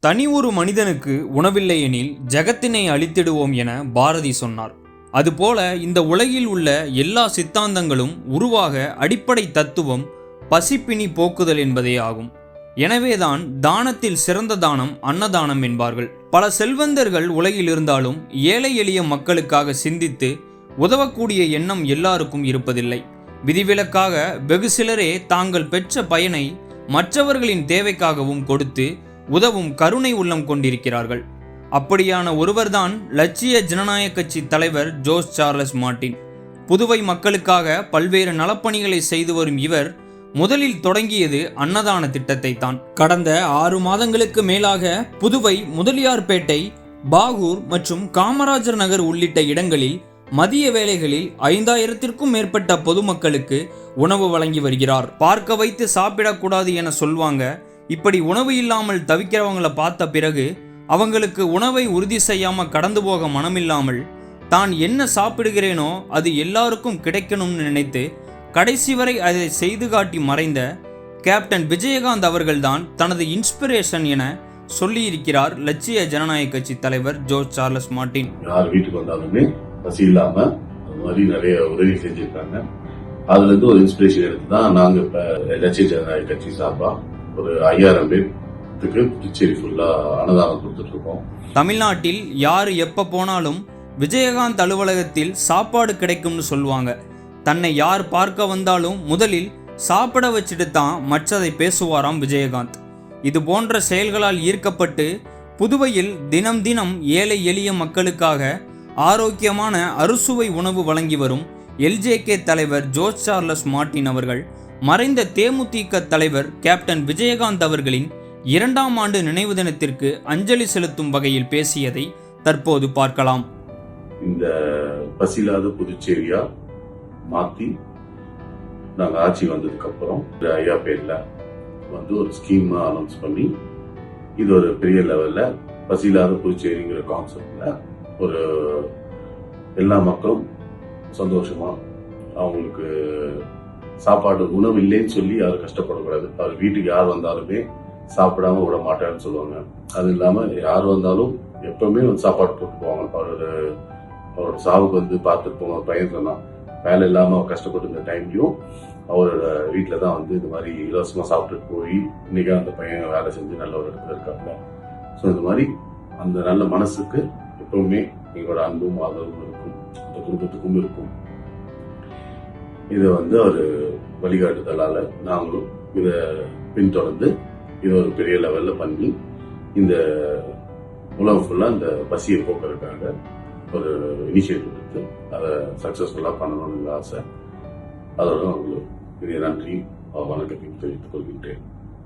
தனி ஒரு மனிதனுக்கு உணவில்லை எனில் ஜகத்தினை அழித்திடுவோம் என பாரதி சொன்னார். அதுபோல இந்த உலகில் உள்ள எல்லா சித்தாந்தங்களும் உருவாக அடிப்படை தத்துவம் பசிப்பினி போக்குதல் என்பதே ஆகும். எனவேதான் தானத்தில் சிறந்த தானம் அன்னதானம் என்பார்கள். பல செல்வந்தர்கள் உலகில் இருந்தாலும் ஏழை எளிய மக்களுக்காக சிந்தித்து உதவக்கூடிய எண்ணம் எல்லாருக்கும் இருப்பதில்லை. விதிவிலக்காக வெகு சிலரே தாங்கள் பெற்ற பயனை மற்றவர்களின் தேவைக்காகவும் கொடுத்து உதவும் கருணை உள்ளம் கொண்டிருக்கிறார்கள். அப்படியான ஒருவர்தான் லட்சிய ஜனநாயக கட்சி தலைவர் ஜோஸ் சார்லஸ் மார்ட்டின். புதுவை மக்களுக்காக பல்வேறு நலப்பணிகளை செய்து வரும் இவர் முதலில் தொடங்கியது அன்னதான திட்டத்தை தான் கடந்த ஆறு மாதங்களுக்கு மேலாக புதுவை முதலியார்பேட்டை பாகூர் மற்றும் காமராஜர் நகர் உள்ளிட்ட இடங்களில் மதிய வேளைகளில் ஐந்தாயிரத்திற்கும் மேற்பட்ட பொதுமக்களுக்கு உணவு வழங்கி வருகிறார். பார்க்க வைத்து சாப்பிடக்கூடாது என சொல்வாங்க இப்படி உணவு இல்லாமல் தவிக்கிறவங்கள பார்த்த பிறகு அவங்களுக்கு உணவை உறுதி செய்யாமல் கடந்து போக மனமில்லாமல் தான் என்ன சாப்பிடுகிறேனோ அது எல்லாருக்கும் கிடைக்கணும்னு நினைத்து கடைசி வரை அதை செய்து காட்டி மறைந்த கேப்டன் விஜயகாந்த் அவர்கள்தான் தனது இன்ஸ்பிரேஷன் என சொல்லியிருக்கிறார் லட்சிய ஜனநாயக கட்சி தலைவர் ஜோர்ஜ் சார்லஸ் மார்ட்டின். யார் வீட்டுக்கு வந்தாலுமே பசி இல்லாம மாதிரி நிறைய உதவி செஞ்சிருக்காங்க. அதுல இருந்து ஒரு இன்ஸ்பிரேஷன் எடுத்து தான் நாங்க இப்ப லட்சிய ஜனநாயக கட்சி சார்பா ஒரு ஐயாயிரம் பேருக்கு புதுச்சேரி ஃபுல்லா அன்னதானம் கொடுத்துட்ருக்கோம். தமிழ்நாட்டில் யார் எப்போ போனாலும் விஜயகாந்த் அலுவலகத்தில் சாப்பாடு கிடைக்கும்னு சொல்லுவாங்க. தன்னை யார் பார்க்க வந்தாலும் முதலில் சாப்பிட வச்சுட்டு தான் மற்றதை பேசுவாராம் விஜயகாந்த். இது போன்ற செயல்களால் ஈர்க்கப்பட்டு புதுவையில் தினம் தினம் ஏழை எளிய மக்களுக்காக ஆரோக்கியமான அறுசுவை உணவு வழங்கி வரும் எல்ஜேகே தலைவர் ஜோர்ஜ் சார்லஸ் மார்ட்டின் அவர்கள் மறைந்த தேமுதிக தலைவர் கேப்டன் விஜயகாந்த் அவர்களின் இரண்டாம் ஆண்டு நினைவு தினத்திற்கு அஞ்சலி செலுத்தும் வகையில் பேசியதை தற்போது பார்க்கலாம். இந்த பசிலாத புதுச்சேரியா மாத்தி நாங்க ஆட்சி வந்ததுக்கு அப்புறம் ஐயா பேர்ல வந்து ஒரு ஸ்கீம் அனௌன்ஸ் பண்ணி இது ஒரு பெரிய லெவல்ல பசியில்லாத புதுச்சேரிங்கிற கான்செப்ட்ல ஒரு எல்லா மக்களும் சந்தோஷமா அவங்களுக்கு சாப்பாடு உணவு இல்லைன்னு சொல்லி யாரும் கஷ்டப்படக்கூடாது. அவர் வீட்டுக்கு யார் வந்தாலுமே சாப்பிடாம விட மாட்டேன்னு சொல்லுவாங்க. அது இல்லாமல் யார் வந்தாலும் எப்பவுமே வந்து சாப்பாடு போட்டு போவாங்க. அவரோட அவரோட சாவுக்கு வந்து பார்த்துட்டு போவாங்க பையன் சொன்னான். வேலை இல்லாமல் அவர் கஷ்டப்பட்டு இந்த டைம்லையும் அவரோட வீட்டில் தான் வந்து இந்த மாதிரி இலவசமாக சாப்பிட்டுட்டு போய் இன்னைக்கு அந்த பையன் வேலை செஞ்சு நல்ல ஒரு இடத்துல இருக்காங்க ஸோ இந்த மாதிரி அந்த நல்ல மனசுக்கு எப்பவுமே எங்களோட அன்பும் ஆதரவும் இருக்கும் அந்த குடும்பத்துக்கும் இருக்கும். இதை வந்து ஒரு வழிகாட்டுதலால் நாங்களும் இதை பின்தொடர்ந்து இதை ஒரு பெரிய லெவலில் பண்ணி இந்த உலகம் ஃபுல்லாக இந்த பசியை போக்குறதுக்காக ஒரு இனிஷியேட்டிவ் எடுத்து அதை சக்ஸஸ்ஃபுல்லாக பண்ணணும்னு ஆசை. அதோட உங்களுக்கு பெரிய நன்றி வணக்கத்தையும் தெரிவித்துக் கொள்கின்றேன்.